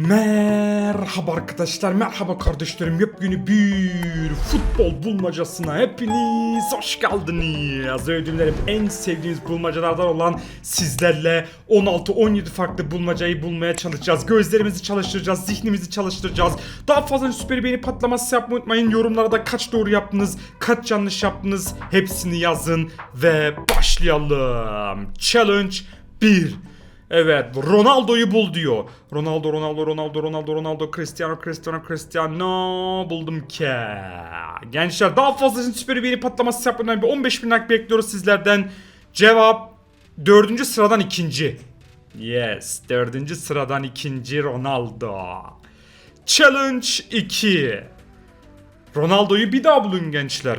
Merhaba arkadaşlar, merhaba kardeşlerim. Yepyeni bir futbol bulmacasına hepiniz hoş geldiniz. Ödüllerim en sevdiğiniz bulmacalardan olan sizlerle 16-17 farklı bulmacayı bulmaya çalışacağız. Gözlerimizi çalıştıracağız, zihnimizi çalıştıracağız. Daha fazla süper beğeni patlaması yapmayı unutmayın. Yorumlara da kaç doğru yaptınız, kaç yanlış yaptınız hepsini yazın ve başlayalım. Challenge 1. Evet Ronaldo'yu bul diyor. Ronaldo Ronaldo Ronaldo Ronaldo Ronaldo Cristiano Cristiano Cristiano buldum ki. Gençler daha fazla için süper bir patlaması yapmadan bir 15 bin like bekliyoruz sizlerden. Cevap dördüncü sıradan ikinci. Yes dördüncü sıradan ikinci Ronaldo. Challenge 2. Ronaldo'yu bir daha bulun gençler.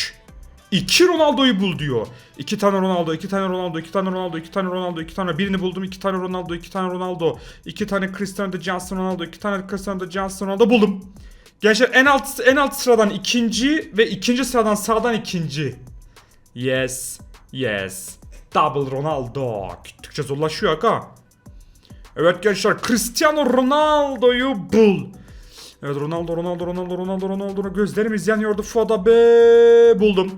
İki Ronaldo'yu bul diyor. İki tane Ronaldo, iki tane Ronaldo, iki tane Ronaldo, iki tane Ronaldo, iki tane birini buldum. iki tane Ronaldo, iki tane Ronaldo, iki tane Cristiano Johnson Ronaldo, iki tane Cristiano Johnson Ronaldo buldum. Gençler en alt en alt sıradan ikinci ve ikinci sıradan sağdan ikinci. Yes, yes. Double Ronaldo. Gittikçe zorlaşıyor aga. Evet gençler Cristiano Ronaldo'yu bul. Evet Ronaldo Ronaldo Ronaldo Ronaldo Ronaldo gözlerimiz yanıyordu Foda be buldum.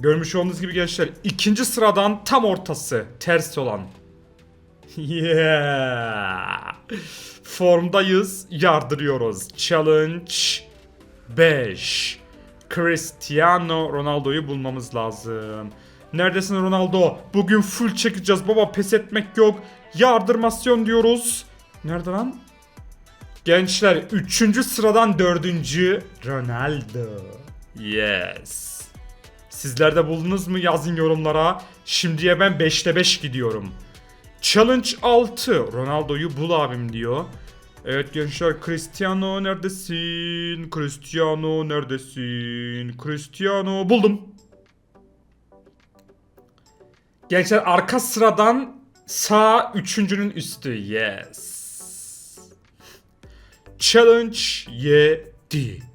Görmüş olduğunuz gibi gençler ikinci sıradan tam ortası ters olan. Yeah. Formdayız yardırıyoruz. Challenge 5. Cristiano Ronaldo'yu bulmamız lazım. Neredesin Ronaldo? Bugün full çekeceğiz baba pes etmek yok. Yardırmasyon diyoruz. Nerede lan? Gençler 3. sıradan 4. Ronaldo. Yes. Sizler de buldunuz mu yazın yorumlara. Şimdiye ben 5'te 5 gidiyorum. Challenge 6. Ronaldo'yu bul abim diyor. Evet gençler Cristiano neredesin? Cristiano neredesin? Cristiano buldum. Gençler arka sıradan sağ üçüncünün üstü. Yes. Challenge 7.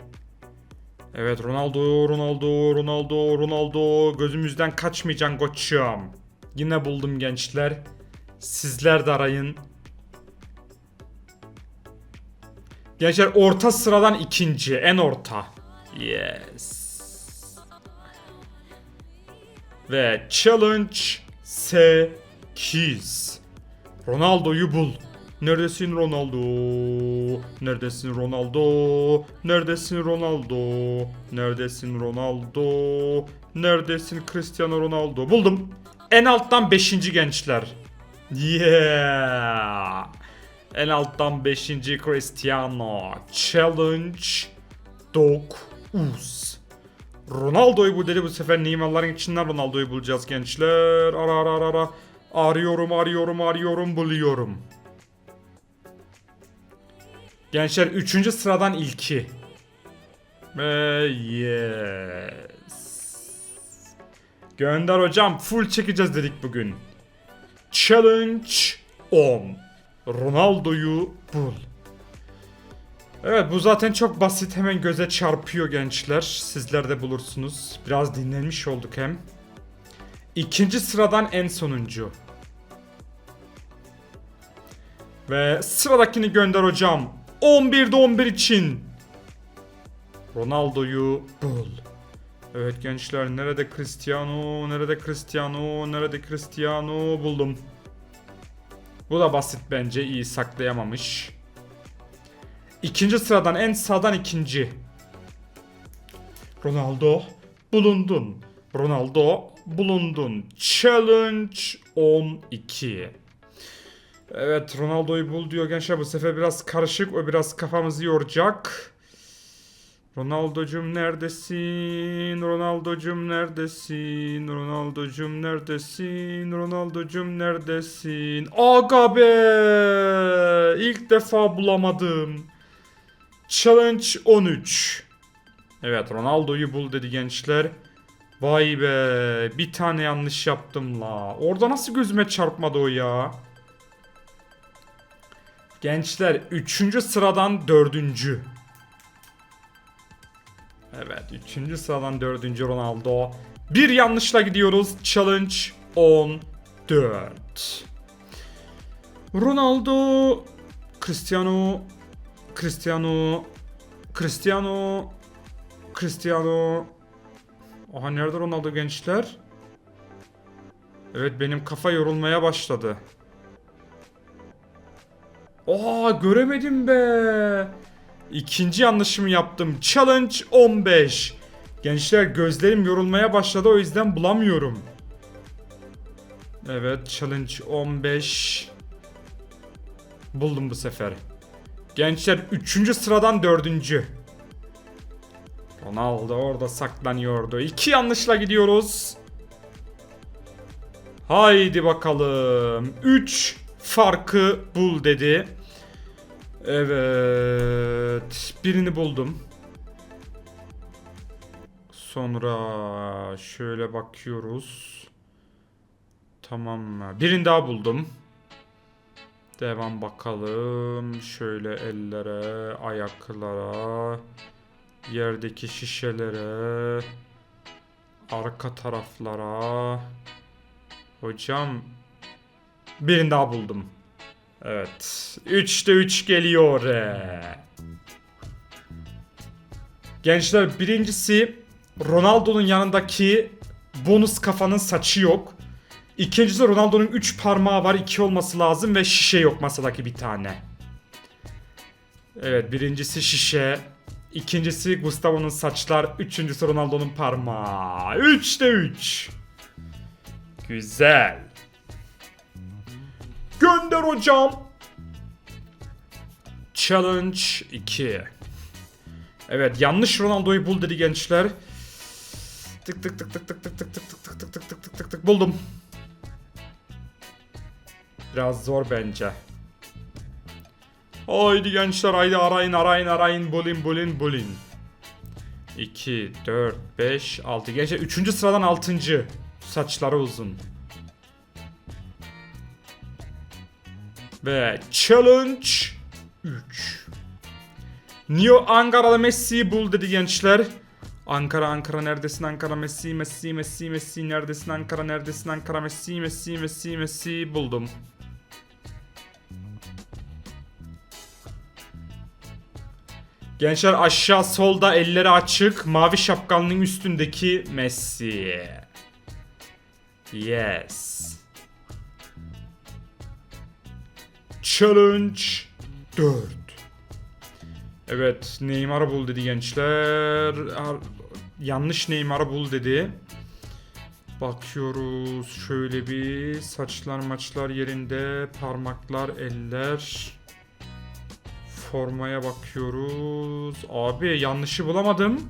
Evet Ronaldo, Ronaldo, Ronaldo, Ronaldo. Gözümüzden kaçmayacaksın koçum. Yine buldum gençler. Sizler de arayın. Gençler orta sıradan ikinci. En orta. Yes. Ve challenge 8. Ronaldo'yu bul. Neredesin Ronaldo? Neredesin Ronaldo? Neredesin Ronaldo? Neredesin Ronaldo? Neredesin Cristiano Ronaldo? Buldum. En alttan 5. gençler. Yeah. En alttan 5. Cristiano. Challenge 9. Ronaldo'yu bul dedi bu sefer Neymar'ların içinden Ronaldo'yu bulacağız gençler. Ara ara ara ara. Arıyorum arıyorum arıyorum buluyorum. Gençler 3. sıradan ilki. Ve yes. Gönder hocam full çekeceğiz dedik bugün. Challenge 10. Ronaldo'yu bul. Evet bu zaten çok basit hemen göze çarpıyor gençler. Sizler de bulursunuz. Biraz dinlenmiş olduk hem. İkinci sıradan en sonuncu. Ve sıradakini gönder hocam. 11'de 11 için. Ronaldo'yu bul. Evet gençler nerede Cristiano? Nerede Cristiano? Nerede Cristiano? Buldum. Bu da basit bence iyi saklayamamış. İkinci sıradan en sağdan ikinci. Ronaldo bulundun. Ronaldo bulundun. Challenge 12. Evet Ronaldo'yu bul diyor gençler bu sefer biraz karışık o biraz kafamızı yoracak. Ronaldo'cum neredesin? Ronaldo'cum neredesin? Ronaldo'cum neredesin? Ronaldo'cum neredesin? Aga be! İlk defa bulamadım. Challenge 13. Evet Ronaldo'yu bul dedi gençler. Vay be bir tane yanlış yaptım la. Orada nasıl gözüme çarpmadı o ya? Gençler 3. sıradan 4. Evet 3. sıradan 4. Ronaldo. Bir yanlışla gidiyoruz. Challenge 14. Ronaldo Cristiano Cristiano Cristiano Cristiano Aha nerede Ronaldo gençler? Evet benim kafa yorulmaya başladı. Aa göremedim be. İkinci yanlışımı yaptım. Challenge 15. Gençler gözlerim yorulmaya başladı o yüzden bulamıyorum. Evet challenge 15. Buldum bu sefer. Gençler 3. sıradan 4. Ronaldo orada saklanıyordu. İki yanlışla gidiyoruz. Haydi bakalım. 3 farkı bul dedi. Evet. Birini buldum. Sonra şöyle bakıyoruz. Tamam mı? Birini daha buldum. Devam bakalım. Şöyle ellere, ayaklara, yerdeki şişelere, arka taraflara. Hocam birini daha buldum. Evet. 3'te 3 geliyor. Gençler birincisi Ronaldo'nun yanındaki bonus kafanın saçı yok. İkincisi Ronaldo'nun 3 parmağı var 2 olması lazım ve şişe yok masadaki bir tane. Evet birincisi şişe. İkincisi Gustavo'nun saçlar. Üçüncüsü Ronaldo'nun parmağı. 3'te 3. Güzel. Gönder hocam. Challenge 2. Evet yanlış Ronaldo'yu bul dedi gençler. Tık tık tık tık tık tık tık tık tık tık tık tık tık tık tık tık buldum. Biraz zor bence. Haydi gençler haydi arayın arayın arayın bulin bulin bulin. 2, 4, 5, 6. Gençler 3. sıradan 6. Saçları uzun. Ve challenge 3. Neo Ankaralı Messi'yi bul dedi gençler. Ankara Ankara neredesin Ankara Messi Messi Messi Messi neredesin Ankara neredesin Ankara Messi Messi Messi Messi buldum. Gençler aşağı solda elleri açık mavi şapkalının üstündeki Messi. Yes. Challenge 4. Evet Neymar'ı bul dedi gençler. Yanlış Neymar'ı bul dedi. Bakıyoruz şöyle bir saçlar maçlar yerinde parmaklar eller formaya bakıyoruz. Abi yanlışı bulamadım.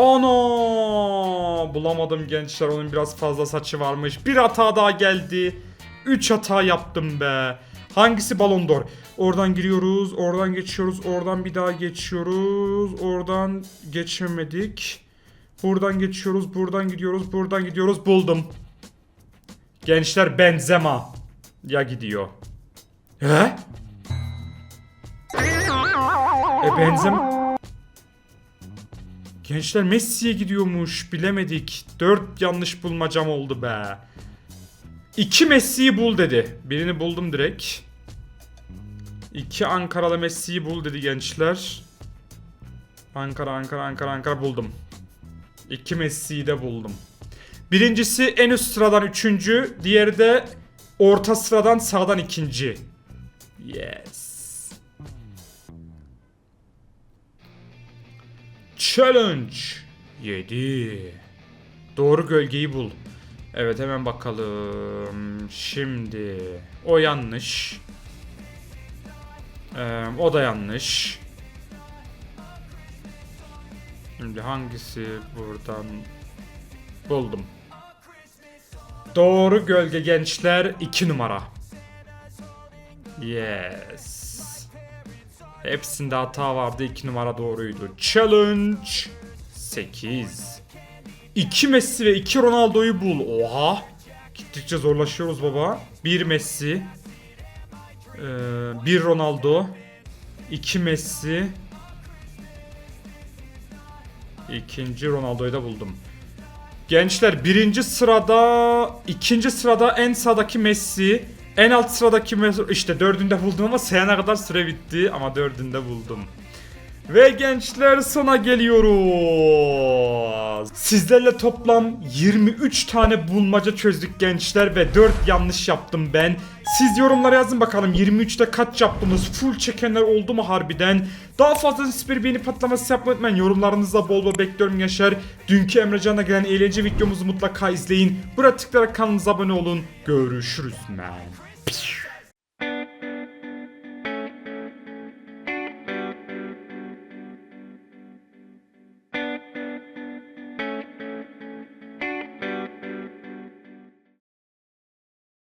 Ana bulamadım gençler onun biraz fazla saçı varmış. Bir hata daha geldi. 3 hata yaptım be. Hangisi Ballon d'Or? Oradan giriyoruz, oradan geçiyoruz, oradan bir daha geçiyoruz, oradan geçmemedik. Buradan geçiyoruz, buradan gidiyoruz, buradan gidiyoruz. Buldum. Gençler Benzema. Ya gidiyor. He? E Benzema... Gençler Messi'ye gidiyormuş. Bilemedik. 4 yanlış bulmacam oldu be. 2 Messi'yi bul dedi. Birini buldum direkt. 2 Ankaralı Messi'yi bul dedi gençler. Ankara, Ankara, Ankara, Ankara buldum. 2 Messi'yi de buldum. Birincisi en üst sıradan üçüncü. Diğeri de orta sıradan sağdan ikinci. Yes. Challenge 7. Doğru gölgeyi bul. Evet hemen bakalım. Şimdi o yanlış. Ee, o da yanlış. Şimdi hangisi buradan buldum. Doğru gölge gençler 2 numara. Yes. Hepsinde hata vardı 2 numara doğruydu. Challenge 8 2 Messi ve 2 Ronaldo'yu bul. Oha. Gittikçe zorlaşıyoruz baba. 1 Messi. 1 Ronaldo. 2 Messi. İkinci Ronaldo'yu da buldum. Gençler birinci sırada, ikinci sırada en sağdaki Messi, en alt sıradaki Messi, işte dördünde buldum ama sayana kadar süre bitti ama dördünde buldum. Ve gençler sona geliyoruz. Sizlerle toplam 23 tane bulmaca çözdük gençler ve 4 yanlış yaptım ben. Siz yorumlara yazın bakalım 23'te kaç yaptınız? Full çekenler oldu mu harbiden? Daha fazla süper beğeni patlaması yapmayı unutmayın. Yorumlarınızda bol bol bekliyorum Yaşar. Dünkü Emrecan'a gelen eğlence videomuzu mutlaka izleyin. Buraya tıklayarak kanalımıza abone olun. Görüşürüz man.